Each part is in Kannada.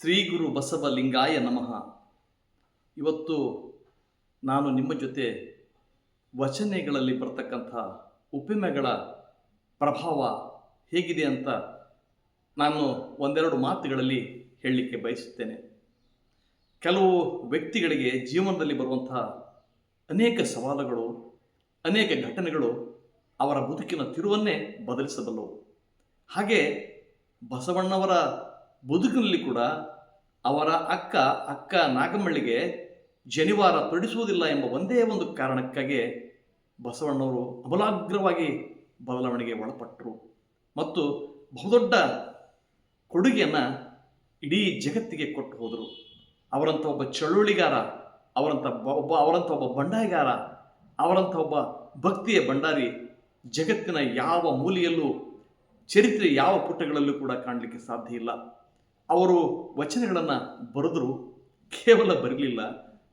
ಶ್ರೀ ಗುರು ಬಸವಲಿಂಗಾಯ ನಮಃ. ಇವತ್ತು ನಾನು ನಿಮ್ಮ ಜೊತೆ ವಚನೆಗಳಲ್ಲಿ ಬರ್ತಕ್ಕಂಥ ಉಪಿಮೆಗಳ ಪ್ರಭಾವ ಹೇಗಿದೆ ಅಂತ ನಾನು ಒಂದೆರಡು ಮಾತುಗಳಲ್ಲಿ ಹೇಳಲಿಕ್ಕೆ ಬಯಸುತ್ತೇನೆ. ಕೆಲವು ವ್ಯಕ್ತಿಗಳಿಗೆ ಜೀವನದಲ್ಲಿ ಬರುವಂಥ ಅನೇಕ ಸವಾಲುಗಳು, ಅನೇಕ ಘಟನೆಗಳು ಅವರ ಬದುಕಿನ ತಿರುವನ್ನೇ ಬದಲಿಸಬಲ್ಲವು. ಹಾಗೆ ಬಸವಣ್ಣವರ ಬದುಕಿನಲ್ಲಿ ಕೂಡ ಅವರ ಅಕ್ಕ ಅಕ್ಕ ನಾಗಮಳ್ಳಿಗೆ ಜನಿವಾರ ತೊಡಿಸುವುದಿಲ್ಲ ಎಂಬ ಒಂದೇ ಒಂದು ಕಾರಣಕ್ಕಾಗಿ ಬಸವಣ್ಣವರು ಅಮಲಾಗ್ರವಾಗಿ ಬದಲಾವಣೆಗೆ ಒಳಪಟ್ಟರು. ಮತ್ತು ಬಹುದೊಡ್ಡ ಕೊಡುಗೆಯನ್ನು ಇಡೀ ಜಗತ್ತಿಗೆ ಕೊಟ್ಟು ಹೋದರು. ಅವರಂಥ ಒಬ್ಬ ಚಳುವಳಿಗಾರ, ಅವರಂಥ ಒಬ್ಬ ಅವರಂಥ ಒಬ್ಬ ಬಂಡಾಯಗಾರ, ಅವರಂಥ ಒಬ್ಬ ಭಕ್ತಿಯ ಭಂಡಾರಿ ಜಗತ್ತಿನ ಯಾವ ಮೂಲೆಯಲ್ಲೂ, ಚರಿತ್ರೆ ಯಾವ ಪುಟಗಳಲ್ಲೂ ಕೂಡ ಕಾಣಲಿಕ್ಕೆ ಸಾಧ್ಯ ಇಲ್ಲ. ಅವರು ವಚನಗಳನ್ನು ಬರೆದರು, ಕೇವಲ ಬರಲಿಲ್ಲ,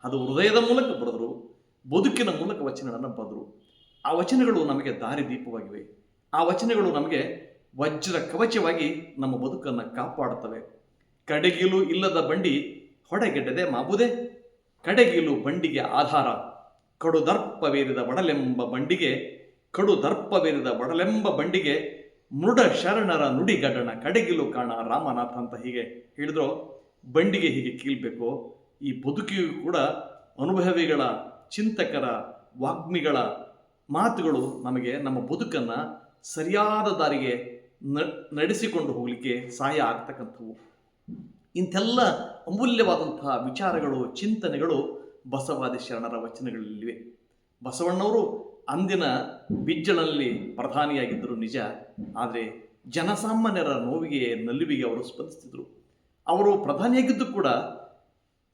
ಅದು ಹೃದಯದ ಮೂಲಕ ಬರೆದರು, ಬದುಕಿನ ಮೂಲಕ ವಚನಗಳನ್ನು ಬರೆದರು. ಆ ವಚನಗಳು ನಮಗೆ ದಾರಿದೀಪವಾಗಿವೆ ಆ ವಚನಗಳು ನಮಗೆ ವಜ್ರ ಕವಚವಾಗಿ ನಮ್ಮ ಬದುಕನ್ನು ಕಾಪಾಡುತ್ತವೆ. ಕಡೆಗಿಲು ಇಲ್ಲದ ಬಂಡಿ ಹೊಡೆಗೆಡ್ಡದೆ ಮಾಬುದೆ ಕಡೆಗಿಲು ಬಂಡಿಗೆ ಆಧಾರ, ಕಡು ದರ್ಪವೇರಿದ ಒಡಲೆಂಬ ಬಂಡಿಗೆ, ಕಡು ದರ್ಪವೇರಿದ ಒಡಲೆಂಬ ಬಂಡಿಗೆ ಮೃಡ ಶರಣರ ನುಡಿಗಡಣ ಕಡೆಗಿಲು ಕಾಣ ರಾಮನಾಥ ಅಂತ ಹೀಗೆ ಹೇಳಿದ್ರು, ಬಂಡಿಗೆ ಹೀಗೆ ಕೀಳ್ಬೇಕು. ಈ ಬದುಕಿಗೂ ಕೂಡ ಅನುಭವಿಗಳ, ಚಿಂತಕರ, ವಾಗ್ಮಿಗಳ ಮಾತುಗಳು ನಮಗೆ ನಮ್ಮ ಬದುಕನ್ನು ಸರಿಯಾದ ದಾರಿಗೆ ನಡೆಸಿಕೊಂಡು ಹೋಗಲಿಕ್ಕೆ ಸಹಾಯ ಆಗ್ತಕ್ಕಂಥವು. ಇಂಥೆಲ್ಲ ಅಮೂಲ್ಯವಾದಂತಹ ವಿಚಾರಗಳು, ಚಿಂತನೆಗಳು ಬಸವಾದಿ ಶರಣರ ವಚನಗಳಲ್ಲಿವೆ. ಬಸವಣ್ಣವರು ಅಂದಿನ ಬಿಜ್ಜಳಲ್ಲಿ ಪ್ರಧಾನಿಯಾಗಿದ್ದರು ನಿಜ. ಆದರೆ ಜನಸಾಮಾನ್ಯರ ನೋವಿಗೆ ನಲಿವಿಗೆ ಅವರು ಸ್ಪಂದಿಸ್ತಿದ್ರು. ಅವರು ಪ್ರಧಾನಿಯಾಗಿದ್ದು ಕೂಡ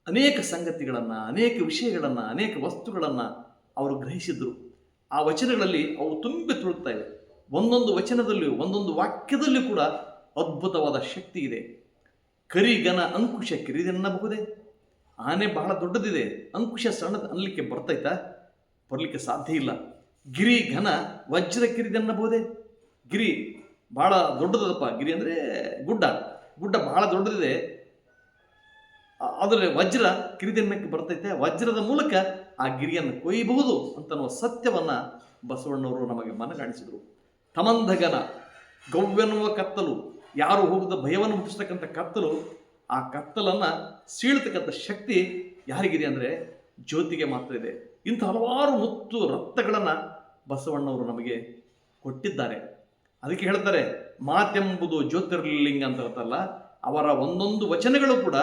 ಅನೇಕ ಸಂಗತಿಗಳನ್ನು, ಅನೇಕ ವಿಷಯಗಳನ್ನು, ಅನೇಕ ವಸ್ತುಗಳನ್ನು ಅವರು ಗ್ರಹಿಸಿದ್ರು. ಆ ವಚನಗಳಲ್ಲಿ ಅವು ತುಂಬಿ ತುಳುತ್ತಾ ಇವೆ. ಒಂದೊಂದು ವಚನದಲ್ಲಿಯೂ ಒಂದೊಂದು ವಾಕ್ಯದಲ್ಲಿಯೂ ಕೂಡ ಅದ್ಭುತವಾದ ಶಕ್ತಿ ಇದೆ. ಕರಿಗನ ಅಂಕುಶ ಕಿರಿದೆನ್ನಬಹುದೇ? ಆನೆ ಬಹಳ ದೊಡ್ಡದಿದೆ, ಅಂಕುಶ ಸಣ್ಣದ ಅನ್ನಲಿಕ್ಕೆ ಬರ್ತೈತಾ? ಬರಲಿಕ್ಕೆ ಸಾಧ್ಯ ಇಲ್ಲ. ಗಿರಿ ಘನ ವಜ್ರ ಕಿರಿದೆನ್ನಬಹುದೇ ಗಿರಿ ಬಹಳ ದೊಡ್ಡದಪ್ಪ ಗಿರಿ ಅಂದರೆ ಗುಡ್ಡ. ಗುಡ್ಡ ಬಹಳ ದೊಡ್ಡದಿದೆ. ಆದರೆ ವಜ್ರ ಕಿರಿದೆನ್ನಕ್ಕೆ ಬರ್ತೈತೆ. ವಜ್ರದ ಮೂಲಕ ಆ ಗಿರಿಯನ್ನು ಕೊಯ್ಯಬಹುದು ಅಂತನ್ನುವ ಸತ್ಯವನ್ನು ಬಸವಣ್ಣವರು ನಮಗೆ ಮನಗಾಣಿಸಿದರು. ತಮಂದಗನ ಗವ್ಯನ್ನುವ ಕತ್ತಲು, ಯಾರು ಹೋಗದ ಭಯವನ್ನು ಹುಟ್ಟಿಸ್ತಕ್ಕಂಥ ಕತ್ತಲು, ಆ ಕತ್ತಲನ್ನು ಸೀಳತಕ್ಕಂಥ ಶಕ್ತಿ ಯಾರಿಗಿದೆ ಅಂದರೆ ಜ್ಯೋತಿಗೆ ಮಾತ್ರ ಇದೆ. ಇಂಥ ಹಲವಾರು ಮುತ್ತು ರಕ್ತಗಳನ್ನು ಬಸವಣ್ಣವರು ನಮಗೆ ಕೊಟ್ಟಿದ್ದಾರೆ. ಅದಕ್ಕೆ ಹೇಳ್ತಾರೆ, ಮಾತೆಂಬುದು ಜ್ಯೋತಿರ್ಲಿಂಗ ಅಂತ ಹೇಳ್ತಾರಲ್ಲ ಅವರ ಒಂದೊಂದು ವಚನಗಳು ಕೂಡ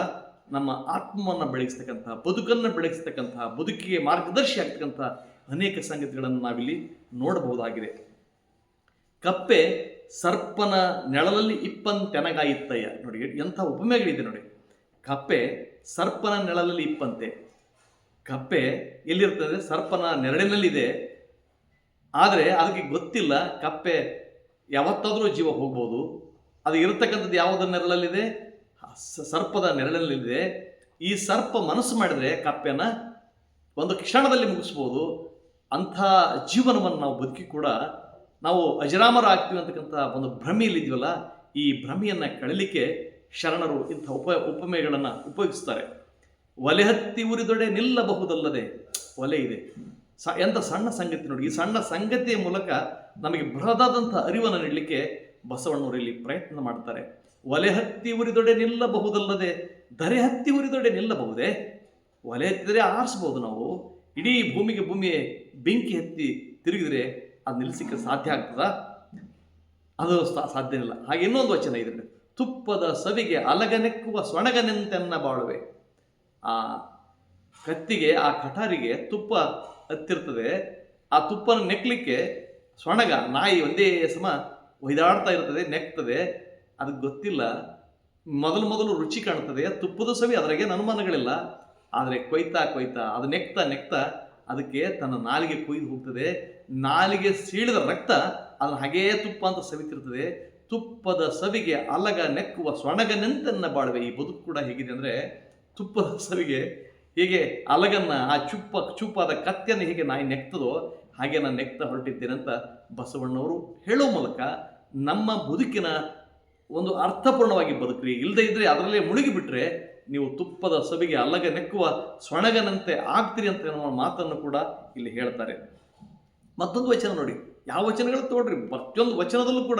ನಮ್ಮ ಆತ್ಮವನ್ನು ಬೆಳಗಿಸ್ತಕ್ಕಂತಹ, ಬದುಕನ್ನು ಬೆಳಗಿಸ್ತಕ್ಕಂತಹ, ಬದುಕಿಗೆ ಮಾರ್ಗದರ್ಶಿ ಆಗ್ತಕ್ಕಂತಹ ಅನೇಕ ಸಂಗತಿಗಳನ್ನು ನಾವಿಲ್ಲಿ ನೋಡಬಹುದಾಗಿದೆ. ಕಪ್ಪೆ ಸರ್ಪನ ನೆಳಲಲ್ಲಿ ಇಪ್ಪಂತೆನಗಾಯಿತ್ತಯ್ಯ ನೋಡಿ, ಎಂಥ ಉಪಮೆಗಳಿದೆ ನೋಡಿ. ಕಪ್ಪೆ ಸರ್ಪನ ನೆಳಲಲ್ಲಿ ಇಪ್ಪಂತೆ. ಕಪ್ಪೆ ಎಲ್ಲಿರ್ತದೆ? ಸರ್ಪನ ನೆರಳಿನಲ್ಲಿದೆ. ಆದರೆ ಅದಕ್ಕೆ ಗೊತ್ತಿಲ್ಲ ಕಪ್ಪೆ ಯಾವತ್ತಾದರೂ ಜೀವ ಹೋಗ್ಬೋದು. ಅದು ಇರತಕ್ಕಂಥದ್ದು ಯಾವುದರ ನೆರಳಲ್ಲಿದೆ? ಸರ್ಪದ ನೆರಳಲ್ಲಿದೆ. ಈ ಸರ್ಪ ಮನಸ್ಸು ಮಾಡಿದರೆ ಕಪ್ಪೆನ ಒಂದು ಕ್ಷಣದಲ್ಲಿ ಮುಗಿಸ್ಬೋದು. ಅಂಥ ಜೀವನವನ್ನು ನಾವು ಬದುಕಿ ಕೂಡ ನಾವು ಅಜರಾಮರ ಆಗ್ತೀವಿ ಅಂತಕ್ಕಂಥ ಒಂದು ಭ್ರಮೆಯಲ್ಲಿದ್ದೀವಲ್ಲ ಈ ಭ್ರಮೆಯನ್ನು ಕಳಲಿಕ್ಕೆ ಶರಣರು ಇಂಥ ಉಪ, ಉಪಮೆಗಳನ್ನು ಉಪಯೋಗಿಸ್ತಾರೆ. ಒಲೆ ಹತ್ತಿ ಉರಿದೊಡೆ ನಿಲ್ಲಬಹುದಲ್ಲದೆ ಒಲೆ ಇದೆ. ಸ ಎಂಥ ಸಣ್ಣ ಸಂಗತಿ ನೋಡಿ, ಈ ಸಣ್ಣ ಸಂಗತಿಯ ಮೂಲಕ ನಮಗೆ ಬೃಹದಾದಂಥ ಅರಿವನ್ನು ನೀಡಲಿಕ್ಕೆ ಬಸವಣ್ಣವರು ಇಲ್ಲಿ ಪ್ರಯತ್ನ ಮಾಡ್ತಾರೆ. ಒಲೆ ಹತ್ತಿ ಉರಿದೊಡೆ ನಿಲ್ಲಬಹುದಲ್ಲದೆ ದರೆ ಹತ್ತಿ ಉರಿದೊಡೆ ನಿಲ್ಲಬಹುದೇ? ಒಲೆ ಹತ್ತಿದರೆ ಆರಿಸ್ಬೋದು ನಾವು. ಇಡೀ ಭೂಮಿಗೆ ಭೂಮಿ ಬೆಂಕಿ ಹತ್ತಿ ತಿರುಗಿದರೆ ಅದು ನಿಲ್ಲಿಸಿಕ್ಕೆ ಸಾಧ್ಯ ಆಗ್ತದಾ? ಅದು ಸಾಧ್ಯ ಇಲ್ಲ. ಹಾಗೆ ಇನ್ನೊಂದು ವಚನ ಇದೆ. ತುಪ್ಪದ ಸವಿಗೆ ಅಲಗನೆಕ್ಕುವ ಸೊಣಗನೆಂತೆನ್ನ ಬಾಳುವೆ. ಆ ಕತ್ತಿಗೆ, ಆ ಕಟಾರಿಗೆ ತುಪ್ಪ ಹತ್ತಿರ್ತದೆ. ಆ ತುಪ್ಪನ ನೆಕ್ಲಿಕ್ಕೆ ಸೊಣಗ, ನಾಯಿ ಒಂದೇ ಸಮ ಒಯ್ದಾಡ್ತಾ ಇರ್ತದೆ, ನೆಕ್ತದೆ. ಅದಕ್ಕೆ ಗೊತ್ತಿಲ್ಲ. ಮೊದಲು ಮೊದಲು ರುಚಿ ಕಾಣ್ತದೆ. ತುಪ್ಪದ ಸವಿ, ಅದರಾಗೆ ಅನುಮಾನಗಳಿಲ್ಲ. ಆದರೆ ಕೊಯ್ತಾ ಕೊಯ್ತಾ, ಅದು ನೆಕ್ತಾ ನೆಕ್ತಾ ಅದಕ್ಕೆ ತನ್ನ ನಾಲಿಗೆ ಕೊಯ್ದು ಹೋಗ್ತದೆ. ನಾಲಿಗೆ ಸೀಳಿದ ರಕ್ತ ಅದನ್ನ ಹಾಗೇ ತುಪ್ಪ ಅಂತ ಸವಿತಿರ್ತದೆ. ತುಪ್ಪದ ಸವಿಗೆ ಅಲಗ ನೆಕ್ಕುವ ಸೊಣಗನೆಂತನ್ನ ಬಾಳ್ವೆ. ಈ ಬದುಕು ಕೂಡ ಹೇಗಿದೆ ಅಂದರೆ ತುಪ್ಪದ ಸವಿಗೆ ಹೇಗೆ ಅಲಗನ್ನ, ಆ ಚುಪ್ಪ, ಚುಪ್ಪಾದ ಕತ್ತೆಯನ್ನು ಹೇಗೆ ನಾಯಿ ನೆಕ್ತದೋ, ಹಾಗೆ ನಾನು ನೆಕ್ತ ಹೊರಟಿದ್ದೇನೆ ಅಂತ ಬಸವಣ್ಣವರು ಹೇಳೋ ಮೂಲಕ ನಮ್ಮ ಬದುಕಿನ ಒಂದು ಅರ್ಥಪೂರ್ಣವಾಗಿ ಬದುಕ್ರಿ. ಇಲ್ಲದೆ ಇದ್ರೆ ಅದರಲ್ಲೇ ಮುಳುಗಿಬಿಟ್ರೆ ನೀವು ತುಪ್ಪದ ಸಭೆಗೆ ಅಲ್ಲಗ ನೆಕ್ಕುವ ಸ್ವಣಗನಂತೆ ಆಗ್ತೀರಿ ಅಂತ ಅನ್ನುವ ಮಾತನ್ನು ಕೂಡ ಇಲ್ಲಿ ಹೇಳ್ತಾರೆ. ಮತ್ತೊಂದು ವಚನ ನೋಡಿ. ಯಾವ ವಚನಗಳು ತಗೊಳ್ರಿ? ಪ್ರತಿಯೊಂದು ವಚನದಲ್ಲೂ ಕೂಡ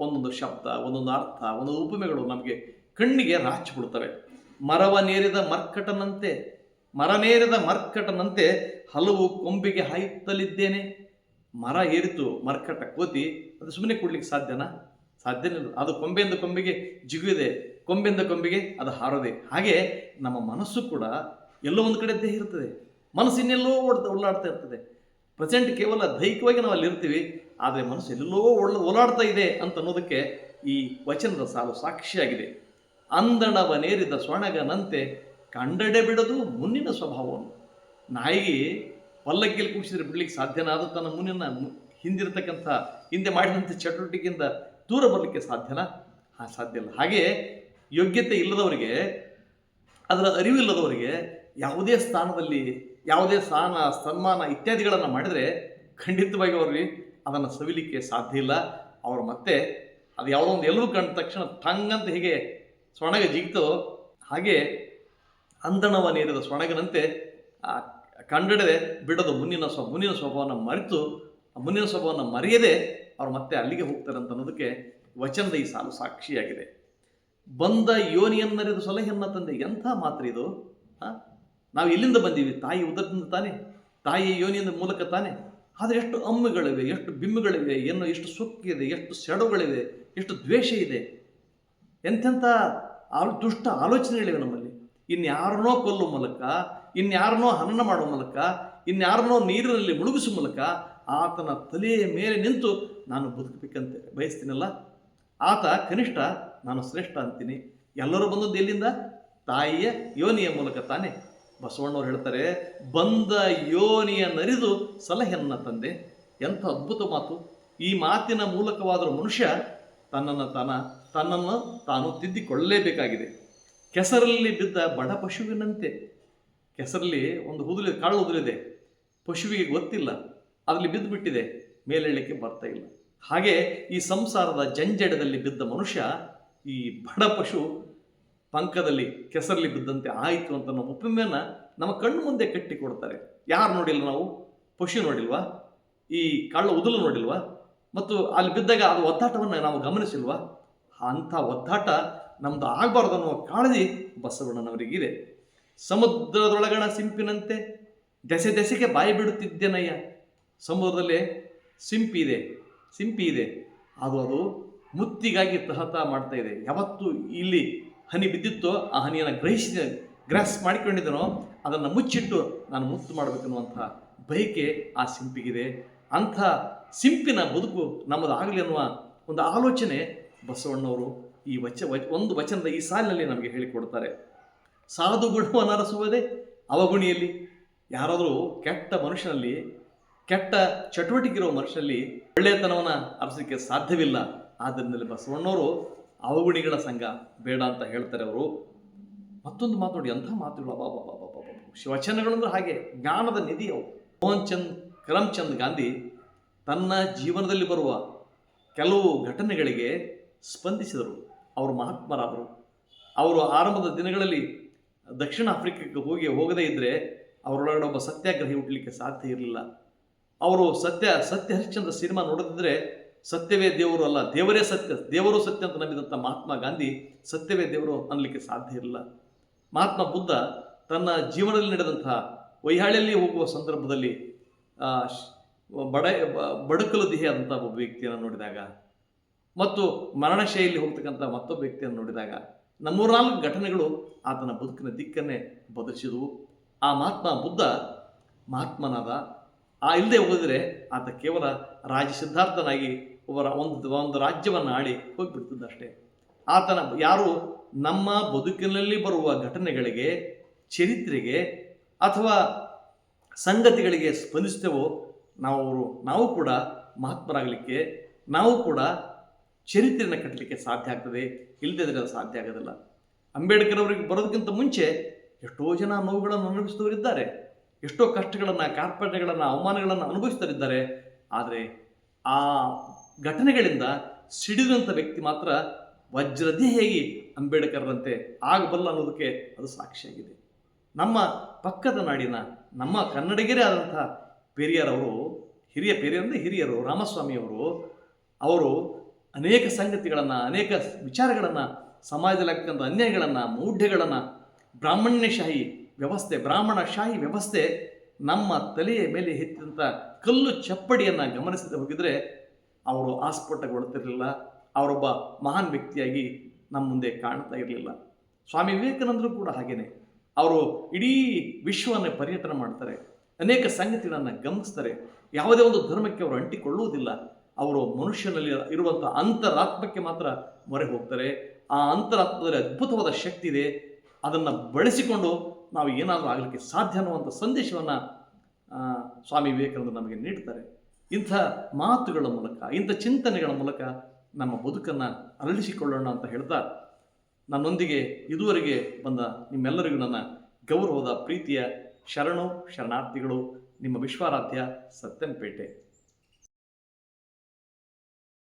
ಒಂದೊಂದು ಶಬ್ದ, ಒಂದೊಂದು ಅರ್ಥ, ಒಂದೊಂದು ಉಪಮೆಗಳು ನಮಗೆ ಕಣ್ಣಿಗೆ ರಾಚಿ ಬಿಡ್ತವೆ. ಮರವ ನೇರಿದ ಮರ್ಕಟನಂತೆ ಮರನೇರಿದ ಮರ್ಕಟನಂತೆ ಹಲವು ಕೊಂಬಿಗೆ ಹಾಯುತ್ತಲಿದ್ದೇನೆ ಮರ ಏರಿತು ಮರ್ಕಟ ಕೋತಿ, ಅದು ಸುಮ್ಮನೆ ಕೊಡ್ಲಿಕ್ಕೆ ಸಾಧ್ಯನಾ? ಸಾಧ್ಯನಿಲ್ಲ ಅದು ಕೊಂಬೆಯಿಂದ ಕೊಂಬೆಗೆ ಜಿಗುವಿದೆ. ಕೊಂಬೆಯಿಂದ ಕೊಂಬೆಗೆ ಅದು ಹಾರೋದೆ. ಹಾಗೆ ನಮ್ಮ ಮನಸ್ಸು ಕೂಡ ಎಲ್ಲೋ ಒಂದು ಕಡೆ ದೇಹ ಇರ್ತದೆ. ಮನಸ್ಸು ಇನ್ನೆಲ್ಲೋ ಓಡ್ತಾ ಓಡಾಡ್ತಾ ಇರ್ತದೆ. ಪ್ರೆಸೆಂಟ್ ಕೇವಲ ದೈಹಿಕವಾಗಿ ನಾವು ಅಲ್ಲಿ ಇರ್ತೀವಿ ಆದರೆ ಮನಸ್ಸು ಎಲ್ಲೋ ಒಳ್ಳ ಓಲಾಡ್ತಾ ಇದೆ ಅಂತ ಅನ್ನೋದಕ್ಕೆ ಈ ವಚನದ ಸಾಲು ಸಾಕ್ಷಿಯಾಗಿದೆ. ಅಂದಣವನೇರಿದ ಸ್ವಣಗನಂತೆ ಕಂಡಡೆ ಬಿಡದು ಮುನ್ನಿನ ಸ್ವಭಾವವನ್ನು. ನಾಯಿಗೆ ಪಲ್ಲಕ್ಕಿಯಲ್ಲಿ ಕೂಡಿಸಿದ್ರೆ ಬಿಡ್ಲಿಕ್ಕೆ ಸಾಧ್ಯನಾದ ತನ್ನ ಮುನ್ನಿನ ಹಿಂದಿರತಕ್ಕಂಥ, ಹಿಂದೆ ಮಾಡಿದಂಥ ಚಟುವಟಿಕೆಯಿಂದ ದೂರ ಬರಲಿಕ್ಕೆ ಸಾಧ್ಯನಾ? ಹಾ, ಸಾಧ್ಯ ಇಲ್ಲ. ಹಾಗೆ ಯೋಗ್ಯತೆ ಇಲ್ಲದವರಿಗೆ, ಅದರ ಅರಿವಿಲ್ಲದವರಿಗೆ ಯಾವುದೇ ಸ್ಥಾನದಲ್ಲಿ, ಯಾವುದೇ ಸ್ಥಾನ, ಸನ್ಮಾನ ಇತ್ಯಾದಿಗಳನ್ನು ಮಾಡಿದರೆ ಖಂಡಿತವಾಗಿ ಅವ್ರಿಗೆ ಅದನ್ನು ಸವಿಲಿಕ್ಕೆ ಸಾಧ್ಯ ಇಲ್ಲ. ಅವರು ಮತ್ತೆ ಅದು ಯಾವುದೋ ಒಂದು ಎಲ್ಲರೂ ಕಂಡ ತಕ್ಷಣ ತಂಗಂತ ಅಂತ ಹೀಗೆ ಸೊಣಗ ಜಿಗ್ತೋ ಹಾಗೆ ಅಂದಣವ ನೀರಿದ ಸೊಣಗನಂತೆ ಆ ಕಂಡಡೆ ಬಿಡದು ಮುನ್ನಿನ ಸ್ವ, ಮುನ್ನಿನ ಸ್ವಭಾವವನ್ನು ಮರೆತು, ಆ ಮುನ್ನಿನ ಸ್ವಭಾವವನ್ನು ಮರೆಯದೆ ಅವ್ರು ಮತ್ತೆ ಅಲ್ಲಿಗೆ ಹೋಗ್ತಾರೆ ಅಂತ ಅನ್ನೋದಕ್ಕೆ ವಚನದ ಈ ಸಾಲು ಸಾಕ್ಷಿಯಾಗಿದೆ. ಬಂದ ಯೋನಿಯನ್ನರಿದು ಸಲಹೆಯನ್ನ ತಂದೆ ಎಂಥ ಮಾತ್ರ ಇದು? ನಾವು ಎಲ್ಲಿಂದ ಬಂದೀವಿ? ತಾಯಿ ಉದರದಿಂದ ತಾನೆ? ತಾಯಿ ಯೋನಿಯಿಂದ ಮೂಲಕ ತಾನೇ? ಆದರೆ ಎಷ್ಟು ಅಮ್ಮಗಳಿವೆ ಎಷ್ಟು ಬಿಮ್ಮಗಳಿವೆ, ಏನು ಎಷ್ಟು ಸೊಕ್ಕಿದೆ, ಎಷ್ಟು ಸೆಡುಗಳಿವೆ ಎಷ್ಟು ದ್ವೇಷ ಇದೆ. ಎಂಥೆಂಥ ಆಲ್, ದುಷ್ಟ ಆಲೋಚನೆಗಳಿವೆ ನಮ್ಮಲ್ಲಿ. ಇನ್ಯಾರನ್ನೋ ಕೊಲ್ಲೋ ಮೂಲಕ ಇನ್ಯಾರನ್ನೋ ಹನನ ಮಾಡುವ ಮೂಲಕ ಇನ್ಯಾರನ್ನೋ ನೀರಿನಲ್ಲಿ ಮುಳುಗಿಸುವ ಮೂಲಕ ಆತನ ತಲೆಯ ಮೇಲೆ ನಿಂತು ನಾನು ಬದುಕಬೇಕಂತೆ ಬಯಸ್ತೀನಲ್ಲ? ಆತ ಕನಿಷ್ಠ, ನಾನು ಶ್ರೇಷ್ಠ ಅಂತೀನಿ. ಎಲ್ಲರೂ ಬಂದದ್ದು ಎಲ್ಲಿಂದ? ತಾಯಿಯ ಯೋನಿಯ ಮೂಲಕ ತಾನೇ. ಬಸವಣ್ಣವ್ರು ಹೇಳ್ತಾರೆ, ಬಂದ ಯೋನಿಯ ನರಿದು ಸಲಹೆಯನ್ನ ತಂದೆ. ಎಂಥ ಅದ್ಭುತ ಮಾತು. ಈ ಮಾತಿನ ಮೂಲಕವಾದರೂ ಮನುಷ್ಯ ತನ್ನನ್ನು ತಾನ, ತನ್ನನ್ನು ತಾನು ತಿದ್ದಿಕೊಳ್ಳಲೇಬೇಕಾಗಿದೆ. ಕೆಸರಲ್ಲಿ ಬಿದ್ದ ಬಡ ಪಶುವಿನಂತೆ. ಕೆಸರಲ್ಲಿ ಒಂದು ಹುದುಲಿ, ಕಾಳು ಹುದುಲಿದೆ. ಪಶುವಿಗೆ ಗೊತ್ತಿಲ್ಲ. ಅದರಲ್ಲಿ ಬಿದ್ದು ಬಿಟ್ಟಿದೆ ಮೇಲೇಳಲಿಕ್ಕೆ ಬರ್ತಾ ಇಲ್ಲ. ಹಾಗೆ ಈ ಸಂಸಾರದ ಜಂಜಡದಲ್ಲಿ ಬಿದ್ದ ಮನುಷ್ಯ, ಈ ಬಡ ಪಶು ಪಂಕದಲ್ಲಿ ಕೆಸರಲ್ಲಿ ಬಿದ್ದಂತೆ ಆಯಿತು ಅಂತ ನಮ್ಮ ಉಪಮೆಯನ್ನು ನಮ್ಮ ಕಣ್ಣು ಮುಂದೆ ಕಟ್ಟಿಕೊಡ್ತಾರೆ. ಯಾರು ನೋಡಿಲ್ಲ ನಾವು? ಪಶು ನೋಡಿಲ್ವಾ? ಈ ಕಳ್ಳ ಉದುಲು ನೋಡಿಲ್ವಾ? ಮತ್ತು ಅಲ್ಲಿ ಬಿದ್ದಾಗ ಅದು ಒದ್ದಾಟವನ್ನು ನಾವು ಗಮನಿಸಿಲ್ವಾ? ಅಂಥ ಒದ್ದಾಟ ನಮ್ದು ಆಗಬಾರ್ದು ಅನ್ನುವ ಕಾಳಜಿ ಬಸವಣ್ಣನವರಿಗಿದೆ. ಸಮುದ್ರದೊಳಗಣ ಸಿಂಪಿನಂತೆ ದೆಸೆ ದೆಸೆಗೆ ಬಾಯಿ ಬಿಡುತ್ತಿದ್ದೇನಯ್ಯ? ಸಮುದ್ರದಲ್ಲಿ ಸಿಂಪಿ ಇದೆ ಸಿಂಪಿ ಇದೆ. ಅದು ಅದು ಮುತ್ತಿಗಾಗಿ ತಹತ ಮಾಡ್ತಾ ಇದೆ. ಯಾವತ್ತು ಇಲ್ಲಿ ಹನಿ ಬಿದ್ದಿತ್ತೋ ಆ ಹನಿಯನ್ನು ಗ್ರಹಿಸಿದ ಗ್ರಾಸ್ ಮಾಡಿಕೊಂಡಿದ್ದನೋ ಅದನ್ನು ಮುಚ್ಚಿಟ್ಟು ನಾನು ಮುತ್ತು ಮಾಡಬೇಕನ್ನುವಂಥ ಬಯಕೆ ಆ ಸಿಂಪಿಗಿದೆ. ಅಂಥ ಸಿಂಪಿನ ಬದುಕು ನಮ್ಮದು ಆಗಲಿ ಅನ್ನುವ ಒಂದು ಆಲೋಚನೆ ಬಸವಣ್ಣವರು ಈ ವಚ ಒಂದು ವಚನದ ಈ ಸಾಲಿನಲ್ಲಿ ನಮಗೆ ಹೇಳಿಕೊಡ್ತಾರೆ. ಸಾಧು ಗುಣವನ್ನು ಅರಸುವುದೇ ಅವಗುಣಿಯಲ್ಲಿ. ಯಾರಾದರೂ ಕೆಟ್ಟ ಮನುಷ್ಯನಲ್ಲಿ, ಕೆಟ್ಟ ಚಟುವಟಿಕೆ ಇರುವ ಮನುಷ್ಯನಲ್ಲಿ ಒಳ್ಳೆಯತನವನ್ನು ಅರಸಲಿಕ್ಕೆ ಸಾಧ್ಯವಿಲ್ಲ. ಆದ್ದರಿಂದಲೇ ಬಸವಣ್ಣವರು ಅವಗುಣಿಗಳ ಸಂಘ, ಬೇಡ ಅಂತ ಹೇಳ್ತಾರೆ ಅವರು. ಮತ್ತೊಂದು ಮಾತು ನೋಡಿ ಅಂಥ ಮಾತುಗಳು ಅಬಾಬಾಬಾಬಾಬಾಬಾ ವಚನಗಳಂದ್ರೆ ಹಾಗೆ, ಜ್ಞಾನದ ನಿಧಿ ಅವು. ಮೋಹನ್ ಚಂದ್ ಕರಮ್ಚಂದ್ ಗಾಂಧಿ ತನ್ನ ಜೀವನದಲ್ಲಿ ಬರುವ ಕೆಲವು ಘಟನೆಗಳಿಗೆ ಸ್ಪಂದಿಸಿದರು. ಅವರು ಮಹಾತ್ಮರಾದರು. ಅವರು ಆರಂಭದ ದಿನಗಳಲ್ಲಿ ದಕ್ಷಿಣ ಆಫ್ರಿಕಾಕ್ಕೆ ಹೋಗಿ ಹೋಗದೇ ಇದ್ದರೆ ಅವರೊಳಗಡೆ ಒಬ್ಬ ಸತ್ಯಾಗ್ರಹಿ ಹುಟ್ಟಲಿಕ್ಕೆ ಸಾಧ್ಯ ಇರಲಿಲ್ಲ. ಅವರು ಸತ್ಯ ಸತ್ಯ ಹರಿಶ್ಚಂದ್ರ ಸಿನಿಮಾ ನೋಡದಿದ್ದರೆ ಸತ್ಯವೇ ದೇವರು ಅಲ್ಲ, ದೇವರೇ ಸತ್ಯ, ದೇವರು ಸತ್ಯ ಅಂತ ನಂಬಿದಂಥ ಮಹಾತ್ಮ ಗಾಂಧಿ ಸತ್ಯವೇ ದೇವರು ಅನ್ನಲಿಕ್ಕೆ ಸಾಧ್ಯ ಇರಲಿಲ್ಲ. ಮಹಾತ್ಮ ಬುದ್ಧ ತನ್ನ ಜೀವನದಲ್ಲಿ ನಡೆದಂತಹ ವೈಹಾಳಿಯಲ್ಲಿ ಹೋಗುವ ಸಂದರ್ಭದಲ್ಲಿ ಬಡ ಬಡಕಲು ದೇಹ ಆದಂಥ ಒಬ್ಬ ವ್ಯಕ್ತಿಯನ್ನು ನೋಡಿದಾಗ ಮತ್ತು ಮರಣಶೈಲಿ ಹೋಗ್ತಕ್ಕಂಥ ಮತ್ತೊಬ್ಬ ವ್ಯಕ್ತಿಯನ್ನು ನೋಡಿದಾಗ ನಮ್ಮೂರ್ನಾಲ್ಕು ಘಟನೆಗಳು ಆತನ ಬದುಕಿನ ದಿಕ್ಕನ್ನೇ ಬದಲಿಸಿದವು. ಆ ಮಹಾತ್ಮ ಬುದ್ಧ ಮಹಾತ್ಮನಾದ. ಆ ಇಲ್ಲದೆ ಹೋದರೆ ಆತ ಕೇವಲ ರಾಜ ಸಿದ್ಧಾರ್ಥನಾಗಿ ಒಬ್ಬರ ಒಂದು ಒಂದು ರಾಜ್ಯವನ್ನು ಆಳಿ ಹೋಗಿಬಿಡ್ತಿದ್ದಷ್ಟೇ. ಆತನ ಯಾರು ನಮ್ಮ ಬದುಕಿನಲ್ಲಿ ಬರುವ ಘಟನೆಗಳಿಗೆ, ಚರಿತ್ರೆಗೆ ಅಥವಾ ಸಂಗತಿಗಳಿಗೆ ಸ್ಪಂದಿಸ್ತೇವೋ ನಾವು ನಾವು ಕೂಡ ಮಹಾತ್ಮರಾಗಲಿಕ್ಕೆ, ನಾವು ಕೂಡ ಚರಿತ್ರೆಯನ್ನು ಕಟ್ಟಲಿಕ್ಕೆ ಸಾಧ್ಯ ಆಗ್ತದೆ ಇಲ್ಲದಿದ್ದರೆ ಅದು ಸಾಧ್ಯ ಆಗೋದಿಲ್ಲ. ಅಂಬೇಡ್ಕರ್ ಅವರಿಗೆ ಬರೋದಕ್ಕಿಂತ ಮುಂಚೆ ಎಷ್ಟೋ ಜನ ನೋವುಗಳನ್ನು ಅನುಭವಿಸಿದವರಿದ್ದಾರೆ, ಎಷ್ಟೋ ಕಷ್ಟಗಳನ್ನು, ಕಾರ್ಪಣ್ಯಗಳನ್ನು, ಅವಮಾನಗಳನ್ನು ಅನುಭವಿಸ್ತಾರಿದ್ದಾರೆ. ಆದರೆ ಆ ಘಟನೆಗಳಿಂದ ಸಿಡಿದಂಥ ವ್ಯಕ್ತಿ ಮಾತ್ರ ವಜ್ರದೇಹಿ ಅಂಬೇಡ್ಕರ್ರಂತೆ ಆಗಬಲ್ಲ ಅನ್ನೋದಕ್ಕೆ ಅದು ಸಾಕ್ಷಿಯಾಗಿದೆ. ನಮ್ಮ ಪಕ್ಕದ ನಾಡಿನ, ನಮ್ಮ ಕನ್ನಡಿಗರೇ ಆದಂಥ ಪೆರಿಯರವರು, ಹಿರಿಯ ಪೆರಿಯರ್ ಅಂದರೆ ಹಿರಿಯರು, ರಾಮಸ್ವಾಮಿಯವರು, ಅವರು ಅನೇಕ ಸಂಗತಿಗಳನ್ನು, ಅನೇಕ ವಿಚಾರಗಳನ್ನು ಸಮಾಜದಲ್ಲಿ ಆಗ್ತಕ್ಕಂಥ ಅನ್ಯಾಯಗಳನ್ನು ಮೌಢ್ಯಗಳನ್ನು ಬ್ರಾಹ್ಮಣ್ಯಶಾಹಿ ವ್ಯವಸ್ಥೆ, ಬ್ರಾಹ್ಮಣಶಾಹಿ ವ್ಯವಸ್ಥೆ ನಮ್ಮ ತಲೆಯ ಮೇಲೆ ಹೆಚ್ಚಿದಂಥ ಕಲ್ಲು ಚಪ್ಪಡಿಯನ್ನು ಗಮನಿಸದೆ ಹೋಗಿದರೆ ಅವರು ಆಸ್ಫೋಟಗೊಳ್ತಿರಲಿಲ್ಲ ಅವರೊಬ್ಬ ಮಹಾನ್ ವ್ಯಕ್ತಿಯಾಗಿ ನಮ್ಮ ಮುಂದೆ ಕಾಣ್ತಾ ಇರಲಿಲ್ಲ. ಸ್ವಾಮಿ ವಿವೇಕಾನಂದರು ಕೂಡ ಹಾಗೇನೆ. ಅವರು ಇಡೀ ವಿಶ್ವವನ್ನು ಪರ್ಯಟನೆ ಮಾಡ್ತಾರೆ. ಅನೇಕ ಸಂಗತಿಗಳನ್ನು ಗಮನಿಸ್ತಾರೆ. ಯಾವುದೇ ಒಂದು ಧರ್ಮಕ್ಕೆ ಅವರು ಅಂಟಿಕೊಳ್ಳುವುದಿಲ್ಲ. ಅವರು ಮನುಷ್ಯನಲ್ಲಿ ಇರುವಂಥ ಅಂತರಾತ್ಮಕ್ಕೆ ಮಾತ್ರ ಮೊರೆ ಹೋಗ್ತಾರೆ. ಆ ಅಂತರಾತ್ಮದಲ್ಲಿ ಅದ್ಭುತವಾದ ಶಕ್ತಿ ಇದೆ. ಅದನ್ನು ಬಳಸಿಕೊಂಡು ನಾವು ಏನಾದರೂ ಆಗಲಿಕ್ಕೆ ಸಾಧ್ಯ ಅನ್ನುವಂಥ ಸಂದೇಶವನ್ನು ಸ್ವಾಮಿ ವಿವೇಕಾನಂದರು ನಮಗೆ ನೀಡ್ತಾರೆ. ಇಂಥ ಮಾತುಗಳ ಮೂಲಕ, ಇಂಥ ಚಿಂತನೆಗಳ ಮೂಲಕ ನಮ್ಮ ಬದುಕನ್ನು ಅರಳಿಸಿಕೊಳ್ಳೋಣ ಅಂತ ಹೇಳ್ತಾ ನನ್ನೊಂದಿಗೆ ಇದುವರೆಗೆ ಬಂದ ನಿಮ್ಮೆಲ್ಲರಿಗೂ ನನ್ನ ಗೌರವದ ಪ್ರೀತಿಯ ಶರಣು, ಶರಣಾರ್ಥಿಗಳು, ನಿಮ್ಮ ವಿಶ್ವಾರಾಧ್ಯ ಸತ್ಯಂಪೇಟೆ.